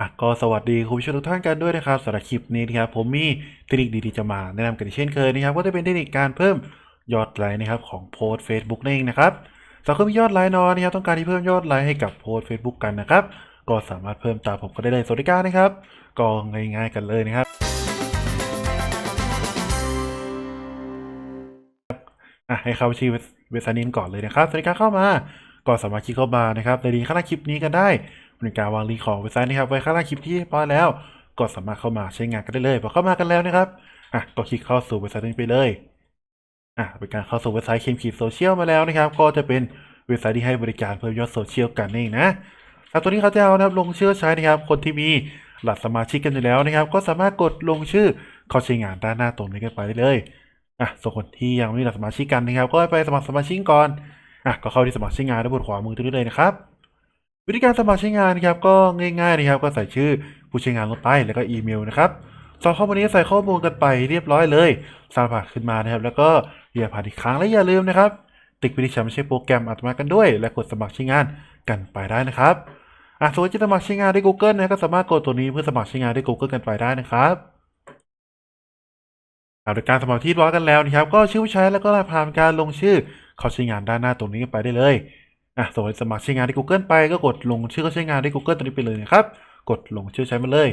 อะก็สวัสดีคุณผู้ชมทุกท่านกันด้วยนะครับสำหรับคลิปนี้นะครับผมมีเทคนิคดีๆจะมาแนะนำกันเช่นเคยนะครับก็จะเป็นเทคนิคการเพิ่มยอดไลค์นะครับของโพสต์ Facebook นั่นเองนะครับสำหรับคนมียอดไลค์น้อยนะครับต้องการที่เพิ่มยอดไลค์ให้กับโพสต์ Facebook กันนะครับก็สามารถเพิ่มตามผมก็ได้เลยสวัสดีการนะครับก็ง่ายๆกันเลยนะครับอะให้เข้าชื่อเว็บไซต์นี้ก่อนเลยนะครับสวัสดีครับเข้ามาก็สามารถคลิกเข้ามานะครับในลิงก์ข้างล่าคลิปนี้กันได้ เป็นการวางลิงก์ของเว็บไซต์นะครับไว้ข้างล่างคลิปที่เรียบร้อแล้ว ก็สามารถเข้ามาใช้งานกันได้เลยพอเข้ามากันแล้วนะครับอะก็คลิกเข้าสู่เว็บไซต์นี้ไปเลยอะเป็นการเข้าสู่เว็บไซต์เคมขีดโซเชียลมาแล้วนะครับ ก็จะเป็นเว็บไซต์ที่ให้บริการเพิ่มยอดโซเชียลกันนี่นะครับตัวนี้เขาจะเอานะครับลงชื่อใช้นะครับ คนที่มีหลักสมาชิกกันอยู่แล้วนะครับ ก็สามารถกดลงชื่อเข้าใช้งานด้านหน้าตรงนี้กันไปได้เลยอะส่วนคนที่ยังไม่มีสมาชิกกันนะครับ ก็ไปสมัครสมาชิกก่อนอะก็เข้าที่สมัครใช้งานด้านบนขวามือตรงนี้เลยนะครับ วิธีการสมัครใช้งานนะครับก็ง่ายๆนะครับก็ใส่ชื่อผู้ใช้งานลงไปแล้วก็อีเมลนะครับสองข้อมูลนี้ใส่ข้อมูลกันไปเรียบร้อยเลยสร้างผ่านขึ้นมานะครับ แล้วก็อย่าผ่านอีกครั้งและอย่าลืมนะครับติ๊กวิธีใช้ไม่ใช่โปรแกรมอัตโนมัติกันด้วย และกดสมัครใช้งานกันไปได้นะครับอะส่วนจะสมัครใช้งานด้วย Google นะก็สามารถกดตัวนี้เพื่อสมัครใช้งานด้วย Google กันไปได้นะครับเอาโดยการสมัครที่ร้อยกันแล้วนะครับ ก็ชื่อผู้ใช้แล้วก็รายผ่านการลงชื่อเข้าใช้งานด้านหน้าตรงนี้ไปได้เลย อะส่วนสมัครใช้งานที่ Google ไปก็กดลงชื่อเข้าใช้งานที่ Google ตรงนี้ไปเลยนะครับ กดลงชื่อใช้มาเลย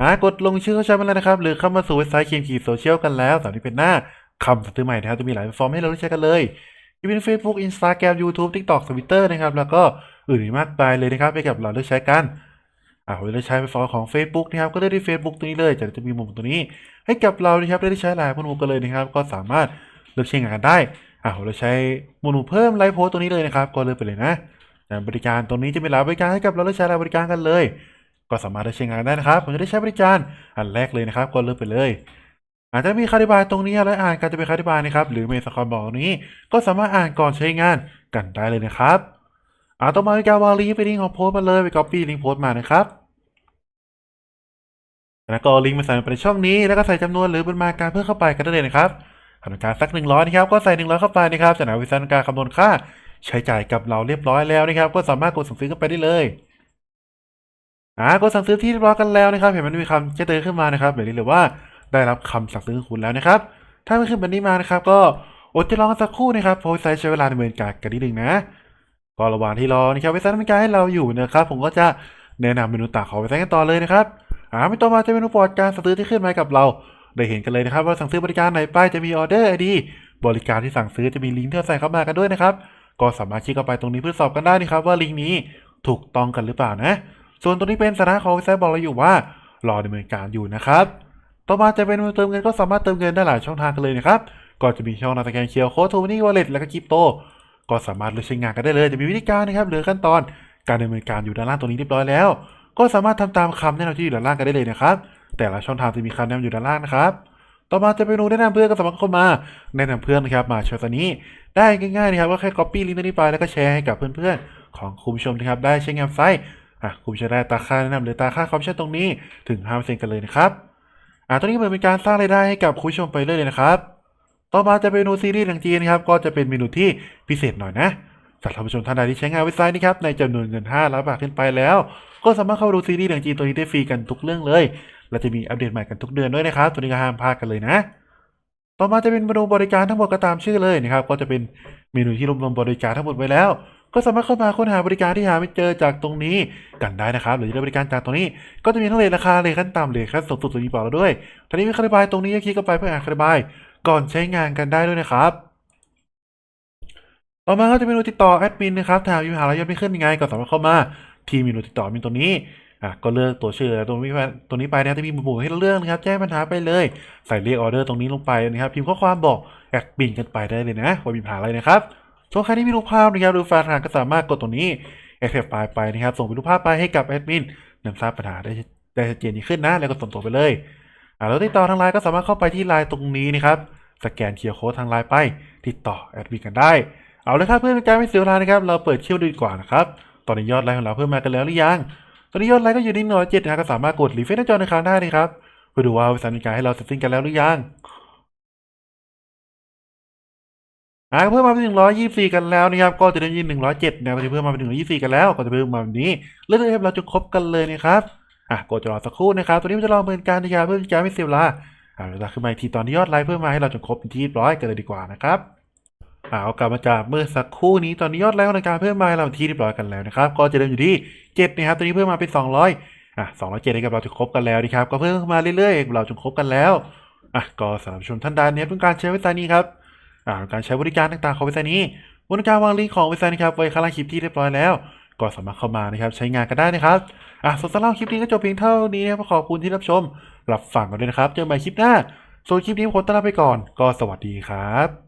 อะกดลงชื่อเข้าใช้มาเลยนะครับ หรือเข้ามาสู่เว็บไซต์เคมขีดโซเชียลกันแล้วสำหรับนี้เป็นหน้าคำสั่งซื้อใหม่นะครับจะมีหลายแพลตฟอร์มให้เราได้ใช้กันเลยจะเป็น Facebook Instagram YouTube TikTok Twitter นะครับแล้วก็อื่นมากมายเลยนะครับให้กับเราเลือกใช้กันอ่าผมจะใช้แพลตฟอร์มของ Facebook นะครับก็เลือกที่ Facebook ตัวนี้เลยจะจะมีมุมตัวนี้ ให้กับเรานะครับได้ใช้หลายมุมกันเลยนะครับ ก็สามารถเลือกใช้งานกันได้ อ่าผมจะใช้มุมเพิ่มไลฟ์โพสต์ตัวนี้เลยนะครับ ก็เลือกไปเลยนะแต่บริการตรงนี้จะมีหลายบริการให้กับเราเลือกใช้หลายบริการกันเลย ก็สามารถได้ใช้งานได้นะครับ ผมจะได้ใช้บริการอันแรกเลยนะครับ ก็เลือกไปเลย อาจจะมีคำอธิบายตรงนี้และอ่านการจะเป็นคำอธิบายนะครับ หรือเมสคอนบอกนี้ ก็สามารถอ่านก่อนใช้งานกันได้เลยนะครับอ่าต่อมาเป็นการวางลิงก์ไปลิงก์ของโพสต์มาเลยไป copy ลิงก์โพสต์มานะครับแล้วก็ลิงก์มาใส่ไปในช่องนี้ แล้วก็ใส่จำนวนหรือปริมาณการเพิ่มเข้าไปกันได้เลยนะครับ ทำการสักหนึ่งร้อยนะครับก็ใส่หนึ่งร้อยเข้าไปนะครับจากนั้นวิธีการคำนวณค่าใช้จ่ายกับเราเรียบร้อยแล้วนะครับ ก็สามารถกดสั่งซื้อกันไปได้เลยอ่ากดสั่งซื้อที่เรียบร้อยกันแล้วนะครับ เห็นมันมีคำแจ้งเตือนขึ้นมานะครับแบบนี้เลยว่าได้รับคำสั่งซื้อของคุณแล้วนะครับ ถ้าไม่ขึ้นแบบนี้มานะครับ ก็อดจะรอกันสักครู่นะครับเพราะใช้เวลาดำเนินการกันนิดนึงนะก็ระหว่างที่รอนะครับเว็บไซต์ดำเนินการให้เราอยู่นะครับ ผมก็จะแนะนำเมนูต่างของเว็บไซต์กันต่อเลยนะครับอ่าไม่ต่อมาจะเป็นอุปกรณ์การสั่งซื้อที่ขึ้นมาให้กับเรา ได้เห็นกันเลยนะครับว่าสั่งซื้อบริการไหนป้ายจะมีออเดอร์ไอดีบริการที่สั่งซื้อจะมีลิงก์ที่าใส่เข้ามากันด้วยนะครับ ก็สามารถคลิกเข้าไปตรงนี้เพื่อสอบกันได้นะครับว่าลิงก์นี้ถูกต้องกันหรือเปล่านะ ส่วนตรงนี้เป็นสาระของเว็บไซต์บอกเราอยู่ว่ารอดำเนินการอยู่นะครับ ต่อมาจะเป็นเติมเงินก็สามารถเติมเงินได้หลายช่องทางกันเลยนะครับ ก็จะมีช่องทางสแกนเคอร์โค้ดทูนี่วอลเล็ตแล้วก็คริปโต ก็สามารถเลือกใช้งานกันได้เลย จะมีวิธีการนะครับหรือขั้นตอนการดำเนินการอยู่ด้านล่างตรงนี้เรียบร้อยแล้ว ก็สามารถทำตามคำแนะนำที่อยู่ด้านล่างกันได้เลยนะครับ แต่ละช่องทางจะมีคำแนะนำอยู่ด้านล่างนะครับ ต่อมาจะเป็นเมนูแนะนำเพื่อนก็สามารถเข้ามาแนะนำเพื่อนนะครับมาใช้ตัวนี้ได้ง่ายๆนะครับก็แค่ copy ลิงก์นี้ไปแล้วก็แชร์ให้กับเพื่อนๆของคุณผู้ชมนะครับได้ใช้งานไซต์อะคุณผู้ชมได้ตาค่าแนะนำหรือตาค่าคอมมิชชั่นตรงนี้ถึง5%กันเลยนะครับอะตรงนี้เหมือนเป็นการสร้างรายได้ให้กับคุณผู้ชมไปเรื่อยเลยนะครับต่อมาจะเป็นเมนูซีรีส์หนังจีนนะครับก็จะเป็นเมนูที่พิเศษหน่อยนะสำหรับผู้ชมท่านใดที่ใช้งานเว็บไซต์นะครับในจำนวนเงิน5ล้านบาทขึ้นไปแล้ว ก็สามารถเข้าดูซีรีส์หนังจีนตัวนี้ได้ฟรีกันทุกเรื่องเลย และจะมีอัปเดตใหม่กันทุกเดือนด้วยนะครับ ตัวนี้ก็ห้ามพลาดกันเลยนะ ต่อมาจะเป็นเมนูบริการทั้งหมดก็ตามชื่อเลยนะครับ ก็จะเป็นเมนูที่รวบรวมบริการทั้งหมดไว้แล้ว ก็สามารถเข้ามาค้นหาบริการที่หาไม่เจอจากตรงนี้กันได้นะครับ หรือจะได้บริการจากตรงนี้ ก็จะมีทั้งเลทราคาเลทขั้นต่ำเลทขั้นสูงสุดตัวนี้บอกเราด้วยทีนี้มีคำอธิบายตรงนี้ก็คลิกเข้าไปเพื่ออ่านคำอธิบายก่อนใช้งานกันได้ด้วยนะครับต่อมาก็จะเมนูติดต่อแอดมินนะครับถ้ามีปัญหาอะไรยังไม่ขึ้นยังไงก็สามารถเข้ามาที่เมนูติดต่อมีตัวนี้ อะก็เลือกตัวชื่อตรงนี้ไปตรงนี้ไปนะครับจะมีปุ่มให้เราเลือกนะครับแจ้งปัญหาไปเลย ใส่เรียกออเดอร์ตรงนี้ลงไปนะครับพิมพ์ข้อความบอกแอดมินกันไปได้เลยนะว่ามีปัญหาอะไรนะครับส่วนใครที่มีรูปภาพนะครับหรือแฟนคลับก็สามารถกดตรงนี้แอคเทปไฟล์ไปนะครับส่งเป็นรูปภาพไปให้กับแอดมินนำทราบปัญหาได้ได้ชัดเจนยิ่งขึ้นนะ แล้วก็ส่งตัวไปเลยอ่าแล้วติดต่อทางไลน์ก็สามารถเข้าไปที่ไลน์ตรงนี้นะครับสแกนเคียร์โค้ดทางไลน์ไป ติดต่อแอดมินกันได้เอาเลยครับเพื่อนการไม่เสียเวลานะครับเราเปิดเชี่ยวดูดีกว่านะครับตอนนี้ยอดไลค์ของเราเพิ่มมากันแล้วหรือยัง ตอนนี้ยอดไลค์ก็อยู่ที่หน่วยเจ็ดนะครับก็สามารถกดรีเฟรชหน้าจอในครั้งได้นะครับเพื่อดูว่าเว็บไซต์มีการให้เราเซตติ้งกันแล้วหรือยังอ่าเพิ่มมาเป็นหนึ่งร้อยยี่สี่กันแล้วนะครับก็จะได้ยินหนึ่งร้อยเจ็ดนะครับจะเพิ่มมาเป็นหนึ่งร้อยยี่สี่กันแล้วก็จะเพิ่มมาแบบนี้เรื่อยๆเราจะครบกันเลยนะครับอะกดจะรอสักครู่นะครับตัวนี้มันจะรอเหมือนกันนะครับเพื่อที่จะไม่เสียเวลาอ่าเราขึ้นมาอีกทีตอนที่ยอดไลค์เพิ่มมาให้เราจนครบที่ร้อยกันเลยดีกว่านะครับ อ่าเอากลับมาจากเมื่อสักครู่นี้ตอนนี้ยอดไลค์ของรายการเพิ่มมาเราที่เรียบร้อยกันแล้วนะครับก็จะเดินอยู่ที่เจ็ดนะครับตัวนี้เพิ่มมาเป็นสองร้อยอะสองร้อยเจ็ดนะครับเราจะครบกันแล้วนะครับก็เพิ่มมาเรื่อยๆ เราจนครบกันแล้วอะก็สำหรับชมท่านใดเนี่ยต้องการใช้เว็บไซต์นี้ครับอ่าการใช้บริการต่างๆของเว็บไซต์นี้บริการวางลิงก์ของเว็บไซต์นะครับไว้ข้างล่างคลิปที่เรียบร้อยแล้ว ก็สามารถเข้ามานะครับใช้งานกันได้นะครับอะสำหรับคลิปนี้ก็จบเพียงเท่านี้นะครับขอบคุณที่รับชมรับฟังกันด้วยนะครับเจอกันใหม่คลิปหน้าส่วนคลิปนี้ผมต้อนรับไปก่อน ก็สวัสดีครับ